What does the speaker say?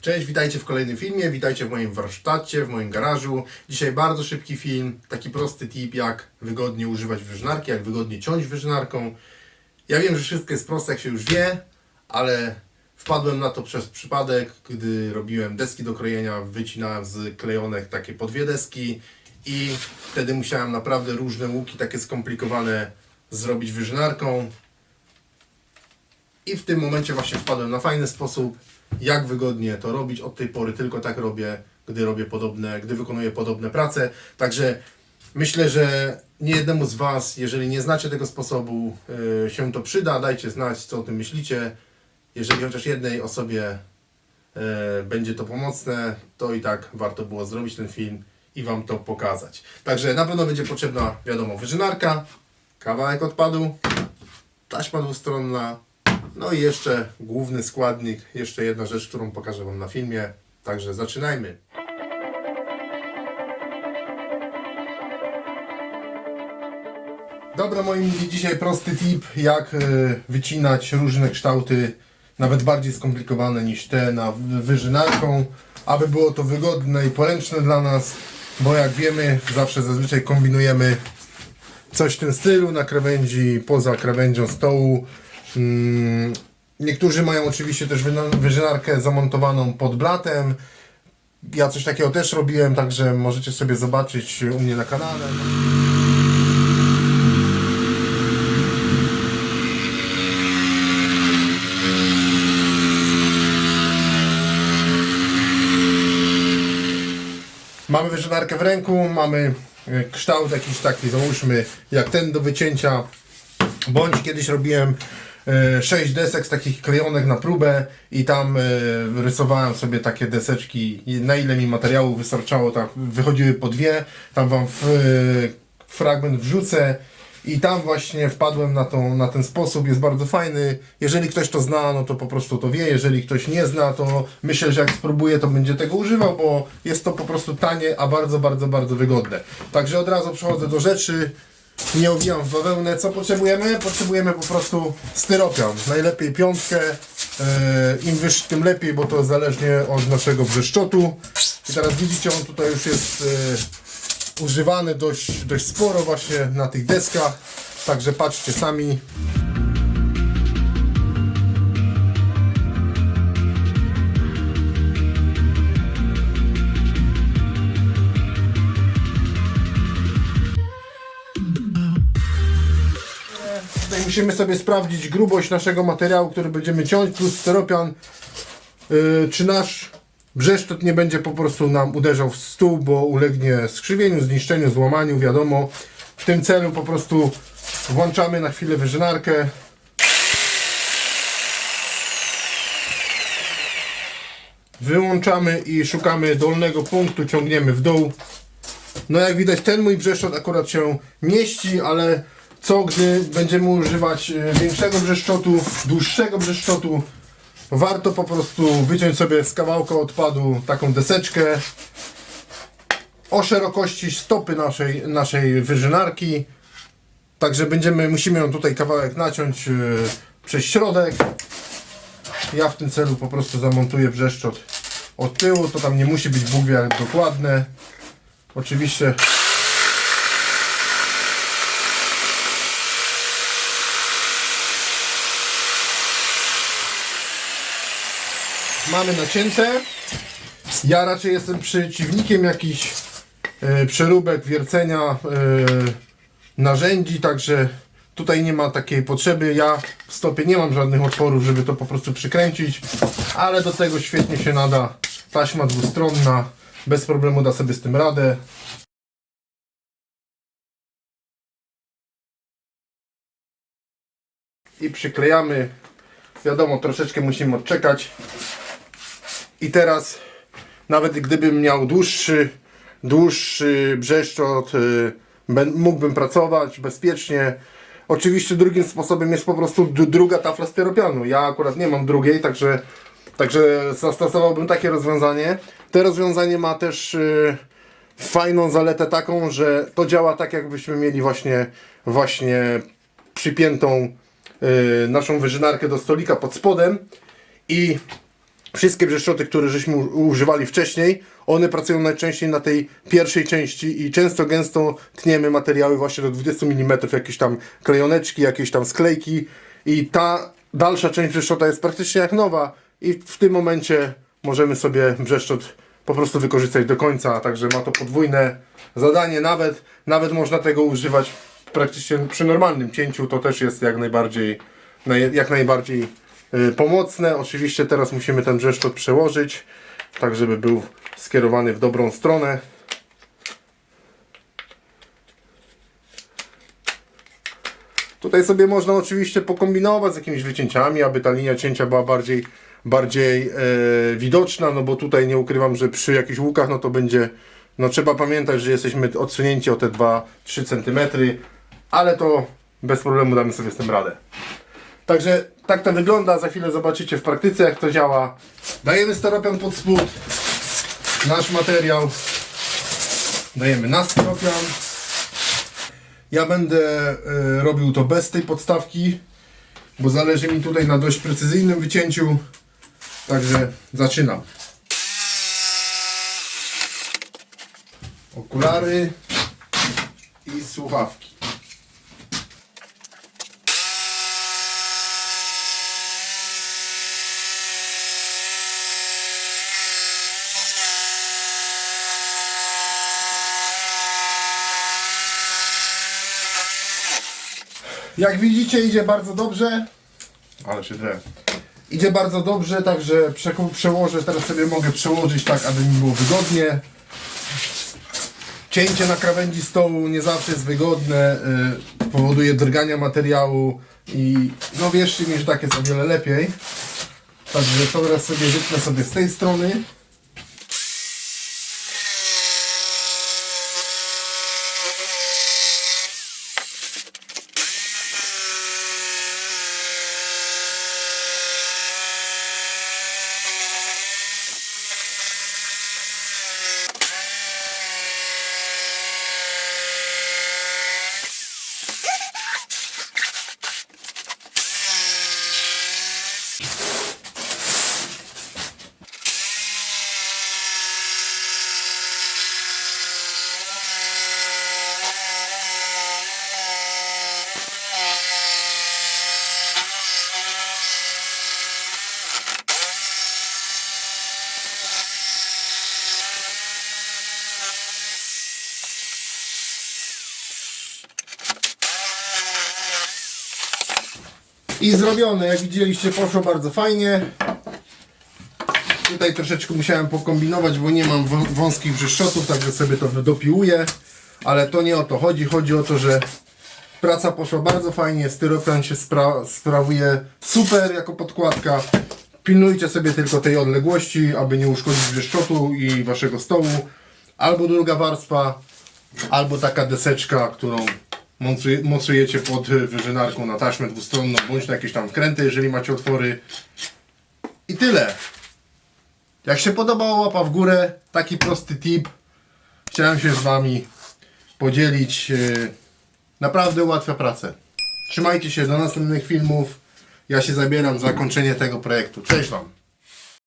Cześć, witajcie w kolejnym filmie, witajcie w moim warsztacie, w moim garażu. Dzisiaj bardzo szybki film, taki prosty tip, jak wygodnie używać wyżynarki, jak wygodnie ciąć wyżynarką. Ja wiem, że wszystko jest proste, jak się już wie, ale wpadłem na to przez przypadek, gdy robiłem deski do krojenia, wycinałem z klejonek takie po dwie deski i wtedy musiałem naprawdę różne łuki, takie skomplikowane, zrobić wyżynarką. I w tym momencie właśnie wpadłem na fajny sposób, jak wygodnie to robić. Od tej pory tylko tak robię, gdy robię podobne, gdy wykonuję podobne prace. Także myślę, że nie jednemu z Was, jeżeli nie znacie tego sposobu, yy, się to przyda. Dajcie znać, co o tym myślicie. Jeżeli chociaż jednej osobie yy, będzie to pomocne, to i tak warto było zrobić ten film i Wam to pokazać. Także na pewno będzie potrzebna, wiadomo, wyżynarka, kawałek odpadu, taśma dwustronna, no i jeszcze główny składnik, jeszcze jedna rzecz, którą pokażę Wam na filmie. Także zaczynajmy. Dobra moi mili, dzisiaj prosty tip, jak e, wycinać różne kształty, nawet bardziej skomplikowane niż te na wy- wyżynarką, aby było to wygodne i poręczne dla nas, bo jak wiemy, zawsze zazwyczaj kombinujemy coś w tym stylu na krawędzi, poza krawędzią stołu. Mm, Niektórzy mają oczywiście też wyżynarkę zamontowaną pod blatem. Ja coś takiego też robiłem, także możecie sobie zobaczyć u mnie na kanale. Mamy wyżynarkę w ręku, mamy e, kształt jakiś taki, załóżmy, jak ten do wycięcia. Bądź kiedyś robiłem 6 desek z takich klejonek na próbę i tam e, rysowałem sobie takie deseczki, na ile mi materiału wystarczało, tak wychodziły po dwie, tam wam w, e, fragment wrzucę i tam właśnie wpadłem na, tą, na ten sposób, jest bardzo fajny. Jeżeli ktoś to zna, no to po prostu to wie, jeżeli ktoś nie zna, to myślę, że jak spróbuje, to będzie tego używał, bo jest to po prostu tanie, a bardzo, bardzo, bardzo wygodne. Także od razu przechodzę do rzeczy. Nie owijam w bawełnę. Co potrzebujemy? Potrzebujemy po prostu styropian. Najlepiej piątkę. Yy, Im wyższy, tym lepiej, bo to zależnie od naszego brzeszczotu. I teraz widzicie, on tutaj już jest yy, używany dość, dość sporo właśnie na tych deskach. Także patrzcie sami. Musimy sobie sprawdzić grubość naszego materiału, który będziemy ciąć, plus steropian. Yy, czy nasz brzeszczot nie będzie po prostu nam uderzał w stół, bo ulegnie skrzywieniu, zniszczeniu, złamaniu, wiadomo. W tym celu po prostu włączamy na chwilę wyżynarkę. Wyłączamy i szukamy dolnego punktu, ciągniemy w dół. No jak widać ten mój brzeszczot akurat się mieści, ale co gdy będziemy używać e, większego brzeszczotu, dłuższego brzeszczotu, warto po prostu wyciąć sobie z kawałka odpadu taką deseczkę o szerokości stopy naszej, naszej wyżynarki. Także będziemy, musimy ją tutaj kawałek naciąć e, przez środek. Ja w tym celu po prostu zamontuję brzeszczot od tyłu, to tam nie musi być Bóg dokładne. Oczywiście mamy nacięte. Ja raczej jestem przeciwnikiem jakichś e, przeróbek, wiercenia e, narzędzi, także tutaj nie ma takiej potrzeby. Ja w stopie nie mam żadnych otworów, żeby to po prostu przykręcić, ale do tego świetnie się nada taśma dwustronna. Bez problemu da sobie z tym radę. I przyklejamy. Wiadomo, troszeczkę musimy odczekać. I teraz, nawet gdybym miał dłuższy, dłuższy brzeszczot, y, mógłbym pracować bezpiecznie. Oczywiście drugim sposobem jest po prostu druga tafla styropianu. Ja akurat nie mam drugiej, także, także zastosowałbym takie rozwiązanie. To rozwiązanie ma też y, fajną zaletę taką, że to działa tak jakbyśmy mieli właśnie, właśnie przypiętą y, naszą wyżynarkę do stolika pod spodem i wszystkie brzeszczoty, które żeśmy używali wcześniej, one pracują najczęściej na tej pierwszej części i często gęsto tniemy materiały właśnie do 20 mm, jakieś tam klejoneczki, jakieś tam sklejki. I ta dalsza część brzeszczota jest praktycznie jak nowa i w tym momencie możemy sobie brzeszczot po prostu wykorzystać do końca, także ma to podwójne zadanie, nawet, nawet można tego używać praktycznie przy normalnym cięciu, to też jest jak najbardziej, naj, jak najbardziej pomocne. Oczywiście teraz musimy ten brzeszczot przełożyć, tak żeby był skierowany w dobrą stronę. Tutaj sobie można oczywiście pokombinować z jakimiś wycięciami, aby ta linia cięcia była bardziej, bardziej e, widoczna, no bo tutaj nie ukrywam, że przy jakichś łukach no to będzie, no trzeba pamiętać, że jesteśmy odsunięci o te 2-3 cm, ale to bez problemu damy sobie z tym radę. Także tak to wygląda, za chwilę zobaczycie w praktyce jak to działa. Dajemy steropian pod spód, nasz materiał, dajemy na steropian. Ja będę e, robił to bez tej podstawki, bo zależy mi tutaj na dość precyzyjnym wycięciu. Także zaczynam. Okulary i słuchawki. Jak widzicie idzie bardzo dobrze. Ale się drę. Idzie bardzo dobrze, także przełożę, teraz sobie mogę przełożyć tak, aby mi było wygodnie. Cięcie na krawędzi stołu nie zawsze jest wygodne, y, powoduje drgania materiału i no wierzcie mi, że tak jest o wiele lepiej. Także to teraz sobie wytnę sobie z tej strony. I zrobione, jak widzieliście poszło bardzo fajnie. Tutaj troszeczkę musiałem pokombinować, bo nie mam wą- wąskich brzeszczotów, także sobie to dopiłuję. Ale to nie o to chodzi, chodzi o to, że praca poszła bardzo fajnie, styropian się spra sprawuje super jako podkładka. Pilnujcie sobie tylko tej odległości, aby nie uszkodzić brzeszczotu i waszego stołu. Albo druga warstwa, albo taka deseczka, którą mocujecie pod y, wyżynarką na taśmę dwustronną, bądź na jakieś tam wkręty, jeżeli macie otwory. I tyle. Jak się podobało, łapa w górę. Taki prosty tip. Chciałem się z Wami podzielić. y, Naprawdę ułatwia pracę. Trzymajcie się do następnych filmów. Ja się zabieram za kończenie tego projektu. Cześć Wam.